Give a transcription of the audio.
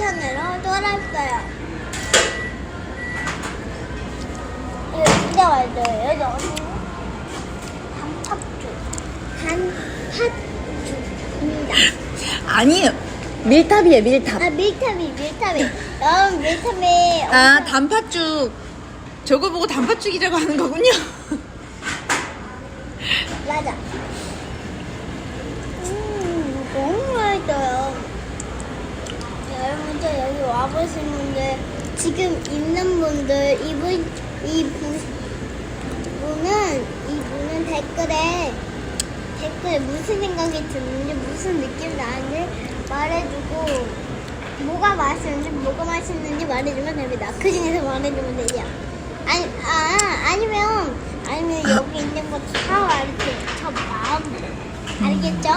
인터넷으로 돌았어요. 이거 진짜 맛있어요. 여기 어디? 단팥죽. 단팥죽입니다. 아니 밀탑이에요 밀탑. 아, 밀타비, 밀타비. 여러분, 밀타비. 아 단팥죽. 저거 보고 단팥죽이라고 하는 거군요. 맞아. 음, 너무 맛있어요. 여러분들 와보신 분들, 지금 있는 분들, 이분, 이 분, 분은, 이 분은 댓글에, 댓글에 무슨 생각이 드는지, 무슨 느낌 나는지 말해주고, 뭐가 맛있는지, 뭐가 맛있는지 말해주면 됩니다. 그 중에서 말해주면 되죠. 아니, 아, 아니면, 아니면 여기 있는 거 다 말해주세요. 저 마음대로. 알겠죠?